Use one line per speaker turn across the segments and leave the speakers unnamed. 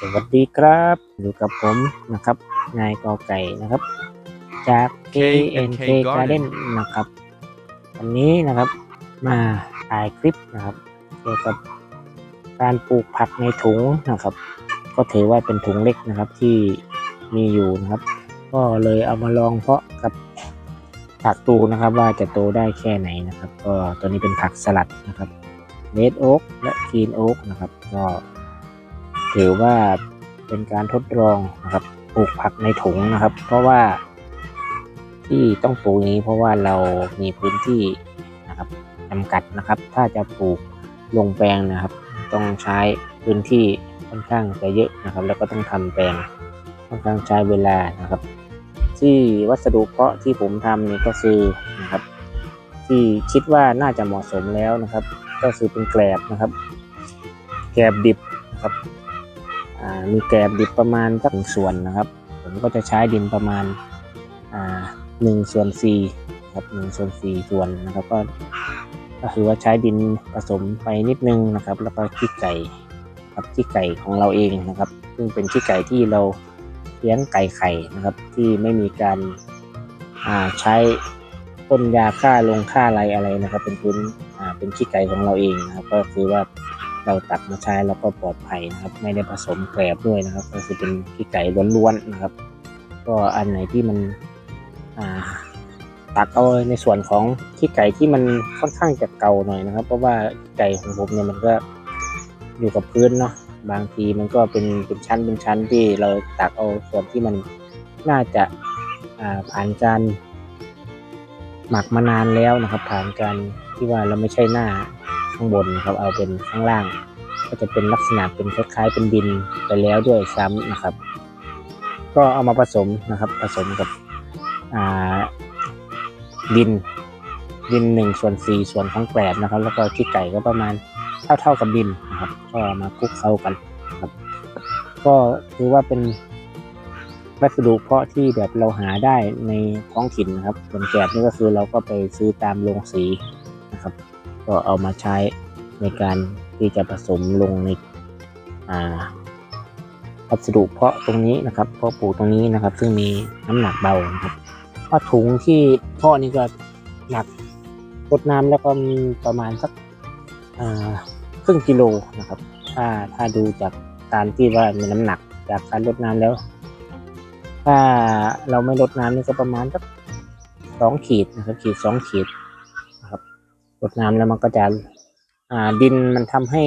สวัสดีครับอยู่กับผมนะครับนายกอไก่นะครับ จาก KNK Garden นะครับ วันนี้นะครับมาถ่ายคลิปนะครับ เกี่ยวกับการปลูกผักในถุงนะครับ ก็ถือว่าเป็นถุงเล็กนะครับที่มีอยู่นะครับ ก็เลยเอามาลองเพาะกับผักตูนะครับ ว่าจะโตได้แค่ไหนนะครับ ก็ตัวนี้เป็นผักสลัดนะครับเ d ดโอ๊กและกรีนโอ๊กนะครับ ก็ ถือว่าเป็นการทดลองนะครับปลูกผักในถุงนะครับ เพราะว่าที่ต้องปลูกนี้เพราะว่าเรามีพื้นที่นะครับจำกัดนะครับ ถ้าจะปลูกลงแปลงนะครับ ต้องใช้พื้นที่ค่อนข้างจะเยอะนะครับ แล้วก็ต้องทำแปลงค่อนข้างใช้เวลานะครับ ที่วัสดุเพาะที่ผมทำนี่ก็คือนะครับ ที่คิดว่าน่าจะเหมาะสมแล้วนะครับ ก็คือเป็นแกลบนะครับ แกลบดิบนะครับ มีแกลบดิบประมาณสักส่วนนะครับ ผมก็จะใช้ดินประมาณาหนึ่งส่วนสี่ครับหนึ่งส่วนสี่ส่วนนะครับก็ก็คือว่าใช้ดินผสมไปนิดนึงนะครับ แล้วก็ขี้ไก่ครับขี้ไก่ของเราเองนะครับ ซึ่งเป็นขี้ไก่ที่เราเลี้ยงไก่ไข่นะครับ ที่ไม่มีการาใช้ต้นยาฆ่าลงฆ่าอะไรอะไรนะครับ เป็นพื้นเป็นขี้ไก่ของเราเองนะครับ ก็คือว่า เราตักมาใช้แล้วก็ปลอดภัยนะครับ ไม่ได้ผสมแกลบด้วยนะครับ ก็คือเป็นขี้ไก่ล้วนๆนะครับ ก็อันไหนที่มันตักเอาในส่วนของขี้ไก่ที่มันค่อนข้างจะเก่าหน่อยนะครับ เพราะว่าไก่ของผมเนี่ยมันก็อยู่กับพื้นเนาะบางทีมันก็เป็นเป็นชั้นเป็นชั้นที่เราตักเอาส่วนที่มันน่าจะาผ่านการหมักมานานแล้วนะครับ ผ่านการที่ว่าเราไม่ใช่หน้า ข้างบนนะครับ เอาเป็นข้างล่าง ก็จะเป็นลักษณะเป็นคล้ายๆเป็นดินไปแล้วด้วยซ้ำนะครับ ก็เอามาผสมนะครับ ผสมกับดินดินหนึ่งส่วนสี่ส่วนของแกลบนะครับ แล้วก็ขี้ไก่ก็ประมาณเท่าๆกับดินนะครับ ก็เอามาคลุกเข้ากันครับ ก็ถือว่าเป็นวัสดุเพาะที่แบบเราหาได้ในท้องถิ่นนะครับส่วนแกลบนี่ก็คือเราก็ไปซื้อตามโรงสีนะครับ ก็เอามาใช้ในการที่จะผสมลงในอ่าวัสดุเพาะตรงนี้นะครับเพาะปลูกตรงนี้นะครับ ซึ่งมีน้ำหนักเบานะครับเพราะถุงที่เพาะนี่ก็หนักรดน้ำแล้วก็มีประมาณสักอ่าครึ่งกิโลนะครับ ถ้าถ้าดูจากการที่ว่ามีน้ำหนักจากการรดน้ำแล้ว ถ้าเราไม่รดน้ำนี่ก็ประมาณสักสองขีดนะครับ ขีดสองขีด รดน้ำแล้วมันก็จะอ่าดินมันทำให้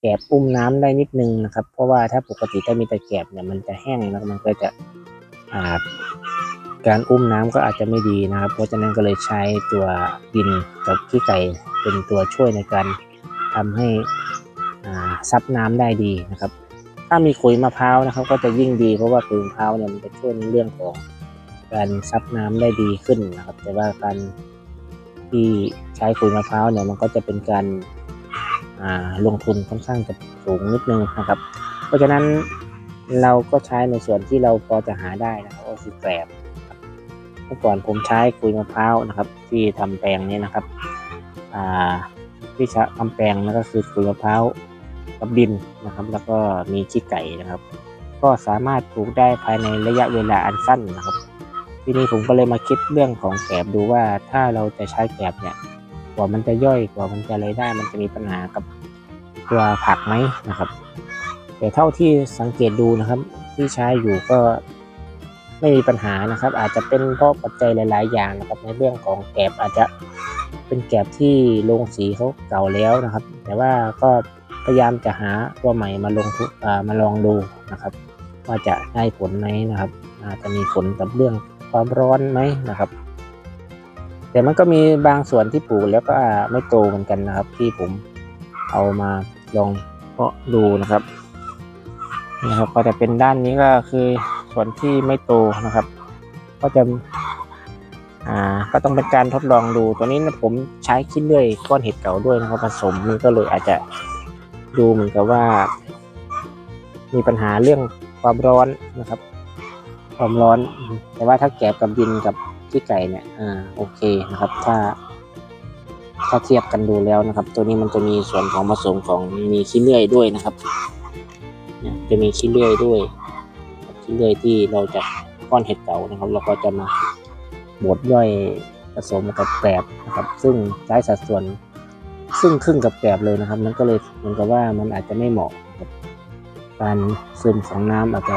แกบอุ้มน้ำได้นิดนึงนะครับ เพราะว่าถ้าปกติถ้ามีแต่แกบเนี่ยมันจะแห้งแล้วมันก็จะอ่าการอุ้มน้ำก็อาจจะไม่ดีนะครับ เพราะฉะนั้นก็เลยใช้ตัวดินกับขี้ไก่เป็นตัวช่วยในการทำให้ซับน้ำได้ดีนะครับ ถ้ามีขุยมะพร้าวนะครับ ก็จะยิ่งดีเพราะว่าขุยมะพร้าวเนี่ยมันจะช่วยในเรื่องของการซับน้ำได้ดีขึ้นนะครับ แต่ว่าการ ที่ใช้ขุยมะพร้าวเนี่ยมันก็จะเป็นการลงทุนค่อนข้างจะสูงนิดนึงนะครับ เพราะฉะนั้นเราก็ใช้ในส่วนที่เราพอจะหาได้นะครับก็คือแกลบครับเมื่อก่อนผมใช้ขุยมะพร้าวนะครับ ที่ทำแปลงนี้นะครับที่จะทำแปลงนั่นก็คือขุยมะพร้าวกับดินนะครับ แล้วก็มีขี้ไก่นะครับ ก็สามารถปลูกได้ภายในระยะเวลาอันสั้นนะครับ ทีนี้ผมก็เลยมาคิดเรื่องของแกลบดูว่าถ้าเราจะใช้แกลบเนี่ยกว่ามันจะย่อยกว่ามันจะอะไรได้ มันจะมีปัญหากับตัวผักไหมนะครับ แต่เท่าที่สังเกตดูนะครับ ที่ใช้อยู่ก็ไม่มีปัญหานะครับ อาจจะเป็นเพราะปัจจัยหลาย ๆ อย่างนะครับ ในเรื่องของแกลบอาจจะเป็นแกลบที่โรงสีเขาเก่าแล้วนะครับ แต่ว่าก็พยายามจะหาตัวใหม่มาลงมาลองดูนะครับ ว่าจะได้ผลไหมนะครับอาจจะมีผลกับเรื่อง ความร้อนไหมนะครับ แต่มันก็มีบางส่วนที่ปลูกแล้วก็ไม่โตเหมือนกันนะครับ ที่ผมเอามาลองเพาะดูนะครับนะครับก็จะเป็นด้านนี้ก็คือส่วนที่ไม่โตนะครับ ก็จะอ่าก็ต้องเป็นการทดลองดูตัวนี้นะผมใช้ขี้เลื่อยก้อนเห็ดเก่าด้วยนะครับผสมมันก็เลยอาจจะดูเหมือนกับว่า มีปัญหาเรื่องความร้อนนะครับ ความร้อน แต่ว่าถ้าแกบกับดินกับขี้ไก่เนี่ยอ่าโอเคนะครับ ถ้า ถ้าเทียบกันดูแล้วนะครับ ตัวนี้มันจะมีส่วนของผสมของมีขี้เลื่อยด้วยนะครับจะมีขี้เลื่อยด้วยขี้เลื่อยที่เราจะก้อนเห็ดเก่านะครับ เราก็จะมาบดย่อยผสมกับแกลบนะครับ ซึ่งใช้สัดส่วนซึ่งครึ่งกับแกลบเลยนะครับ มันก็เลยเหมือนกับว่ามันอาจจะไม่เหมาะกับการซึมของน้ำอาจจะ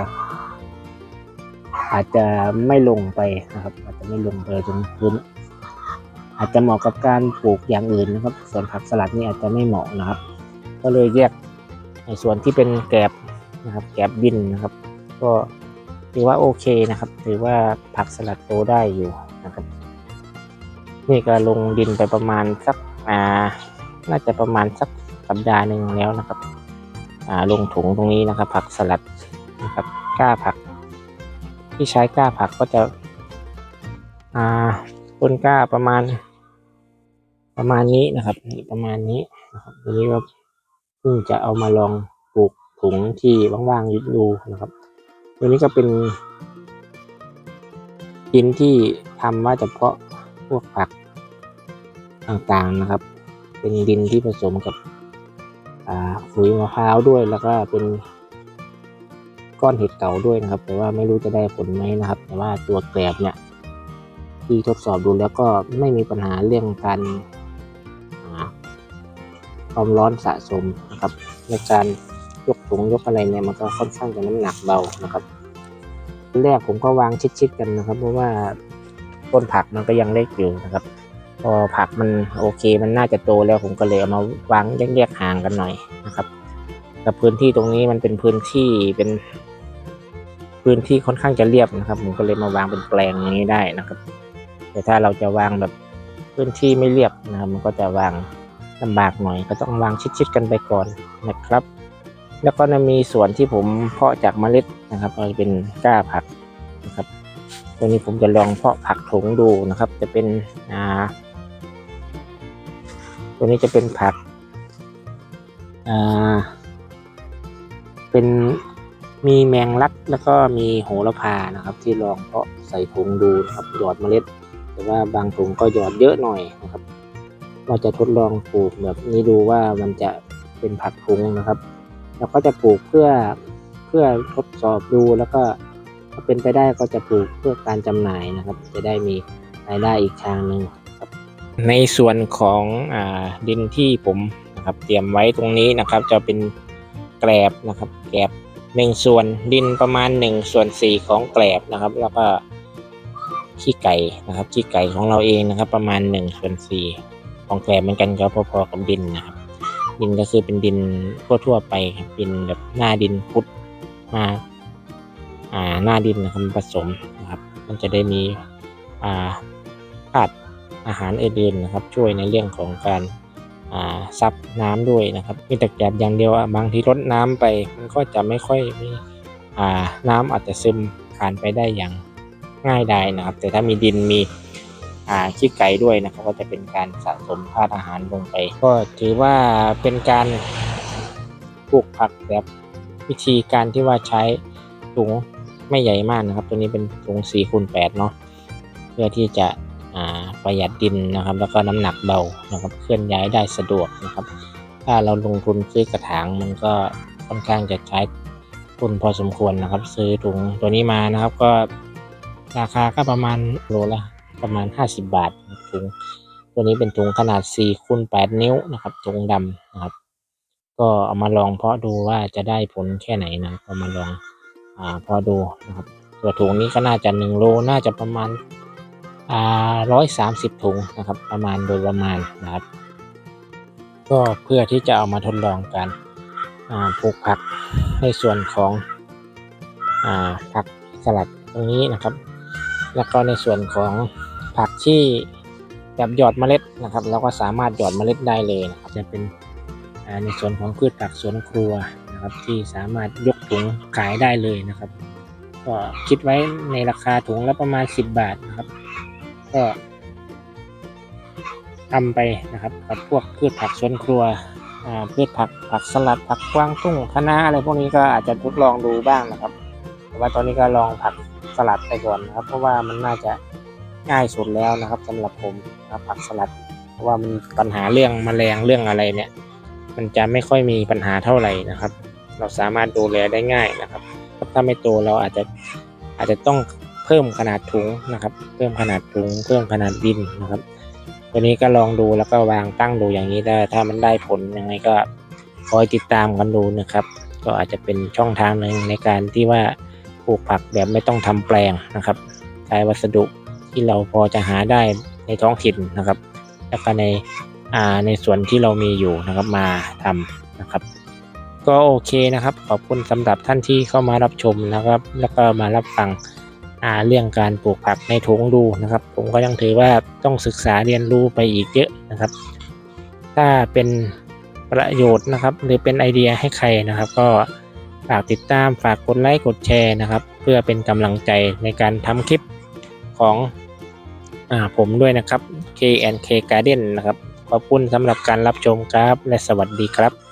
อาจจะไม่ลงไปนะครับ อาจจะไม่ลงไปจนพื้น อาจจะเหมาะกับการปลูกอย่างอื่นนะครับส่วนผักสลัดนี่อาจจะไม่เหมาะนะครับ ก็เลยแยกในส่วนที่เป็นแกลบนะครับแกลบบินนะครับ ก็ถือว่าโอเคนะครับถือว่าผักสลัดโตได้อยู่นะครับนี่ก็ลงดินไปประมาณสักอ่าน่าจะประมาณสักสัปดาห์หนึ่งแล้วนะครับอ่าลงถุงตรงนี้นะครับ ผักสลัดนะครับก้าผัก ที่ใช้ก้าผักก็จะอ่าต้นกล้าประมาณ ประมาณนี้นะครับนี่ประมาณนี้นะครับทีนี้ก็เพิ่งจะเอามาลองปลูกถุงที่ว่างๆยู่ดูนะครับ ตัวนี้ก็เป็นดินที่ทำว่าเฉพาะพวกผักต่างๆนะครับ เป็นดินที่ผสมกับอ่าปุ๋ยมะพร้าวด้วยแล้วก็เป็น ก้อนเห็ดเก่าด้วยนะครับ แต่ว่าไม่รู้จะได้ผลไหมนะครับ แต่ว่าตัวแกลบเนี่ยที่ทดสอบดูแล้วก็ไม่มีปัญหาเรื่องการหาความร้อนสะสมนะครับ ในการยกถุงยกอะไรเนี่ยมันก็ค่อนข้างจะน้ำหนักเบานะครับแรกผมก็วางชิดๆกันนะครับ เพราะว่าต้นผักมันก็ยังเล็กอยู่นะครับ พอผักมันโอเคมันน่าจะโตแล้วผมก็เลยเอามาวางแยกๆห่างกันหน่อยนะครับกับพื้นที่ตรงนี้มันเป็นพื้นที่เป็น พื้นที่ค่อนข้างจะเรียบนะครับ ผมก็เลยมาวางเป็นแปลงอย่างนี้ได้นะครับ แต่ถ้าเราจะวางแบบพื้นที่ไม่เรียบนะครับ มันก็จะวางลำบากหน่อย ก็ต้องวางชิดๆกันไปก่อนนะครับ แล้วก็จะมีส่วนที่ผมเพาะจากเมล็ดนะครับก็จะเป็นก้าผักนะครับตัวนี้ผมจะลองเพาะผักถุงดูนะครับ จะเป็นอ่าตัวนี้จะเป็นผักอ่าเป็น มีแมงลักแล้วก็มีโหระพานะครับ ที่ลองเพาะใส่ถุงดูนะครับหยอดเมล็ด แต่ว่าบางถุงก็หยอดเยอะหน่อยนะครับ เราจะทดลองปลูกแบบนี้ดูว่ามันจะเป็นผักถุงนะครับเราก็จะปลูกเพื่อเพื่อทดสอบดูแล้วก็ถ้าเป็นไปได้ก็จะปลูกเพื่อการจำหน่ายนะครับ จะได้มีรายได้อีกทางหนึ่งในส่วนของอดินที่ผมนะครับ เตรียมไว้ตรงนี้นะครับ จะเป็นแกลบนะครับ แกลบ หนึ่งส่วนดินประมาณหนึ่งส่วนสี่ของแกลบนะครับ แล้วก็ขี้ไก่นะครับขี้ไก่ของเราเองนะครับ ประมาณหนึ่งส่วนสี่ของแกลบเหมือนกันก็พอๆกับดินนะครับ ดินก็คือเป็นดินทั่วๆไปครับดินแบบหน้าดินพุดมาอ่าหน้าดินนะครับผสมนะครับ มันจะได้มีอ่าธาตุอาหารอื่นๆนะครับ ช่วยในเรื่องของการ ซับน้ำด้วยนะครับ มีแต่แกลบอย่างเดียวบางทีรดน้ำไปมันก็จะไม่ค่อยมีน้ำอาจจะซึมผ่านไปได้อย่างง่ายได้นะครับ แต่ถ้ามีดินมีขี้ไก่ด้วยนะครับ ก็จะเป็นการสะสมธาตุอาหารลงไป ก็ถือว่าเป็นการปลูกผักแบบวิธีการที่ว่าใช้ถุงไม่ใหญ่มากนะครับ ตัวนี้เป็นถุง4คูณ8เนาะเพื่อที่จะ ประหยัดดินนะครับ แล้วก็น้ำหนักเบานะครับเคลื่อนย้ายได้สะดวกนะครับ ถ้าเราลงทุนซื้อกระถางมันก็ค่อนข้างจะใช้ทุนพอสมควรนะครับ ซื้อถุงตัวนี้มานะครับก็ราคาก็ประมาณโลละประมาณ 50 บาทถุงตัวนี้เป็นถุงขนาด4คูณ8นิ้วนะครับถุงดำนะครับ ก็เอามาลองเพาะดูว่าจะได้ผลแค่ไหนนะครับเอามาลองอ่าพาะดูนะครับตัวถุงนี้ก็น่าจะ1โลน่าจะประมาณ ร้อยสามสิบถุงนะครับ ประมาณโดยประมาณนะครับ ก็เพื่อที่จะเอามาทดลองกันปลูกผักในส่วนของอผักสลัดตรงนี้นะครับ แล้วก็ในส่วนของผักที่แบบหยอดเมล็ดนะครับเราก็สามารถหยอดเมล็ดได้เลยนะครับจะเป็นในส่วนของพืชผักสวนครัวนะครับ ที่สามารถยกถุงขายได้เลยนะครับ ก็คิดไว้ในราคาถุงละประมาณ 10 บาทนะครับ ก็ทำไปนะครับกับพวกพืชผักสวนครัวพืชผักผักสลัดผักกวางตุ้งคะน้าอะไรพวกนี้ก็อาจจะทดลองดูบ้างนะครับแต่ว่าตอนนี้ก็ลองผักสลัดไปก่อนนะครับ เพราะว่ามันน่าจะง่ายสุดแล้วนะครับสำหรับผมผักสลัด เพราะว่ามันปัญหาเรื่องแมลงเรื่องอะไรเนี่ย มันจะไม่ค่อยมีปัญหาเท่าไหร่นะครับ เราสามารถดูแลได้ง่ายนะครับถ้าไม่โตเราอาจจะอาจจะต้อง เพิ่มขนาดถุงนะครับ เพิ่มขนาดถุง เพิ่มขนาดดินนะครับ ตัวนี้ก็ลองดูแล้วก็วางตั้งดูอย่างนี้ได้ ถ้ามันได้ผลยังไงก็คอยติดตามกันดูนะครับ ก็อาจจะเป็นช่องทางหนึ่งในการที่ว่าปลูกผักแบบไม่ต้องทำแปลงนะครับใช้วัสดุที่เราพอจะหาได้ในท้องถิ่นนะครับ แล้วก็ในอ่าในส่วนที่เรามีอยู่นะครับมาทำนะครับ ก็โอเคนะครับ ขอบคุณสำหรับท่านที่เข้ามารับชมนะครับ แล้วก็มารับฟัง อ่าเรื่องการปลูกผักในถุงดูนะครับ ผมก็ยังถือว่าต้องศึกษาเรียนรู้ไปอีกเยอะนะครับ ถ้าเป็นประโยชน์นะครับ หรือเป็นไอเดียให้ใครนะครับ ก็ฝากติดตามฝากกดไลค์กดแชร์นะครับ เพื่อเป็นกำลังใจในการทำคลิปของอ่าผมด้วยนะครับ K & K Garden นะครับ ขอบคุณสำหรับการรับชมครับ และสวัสดีครับ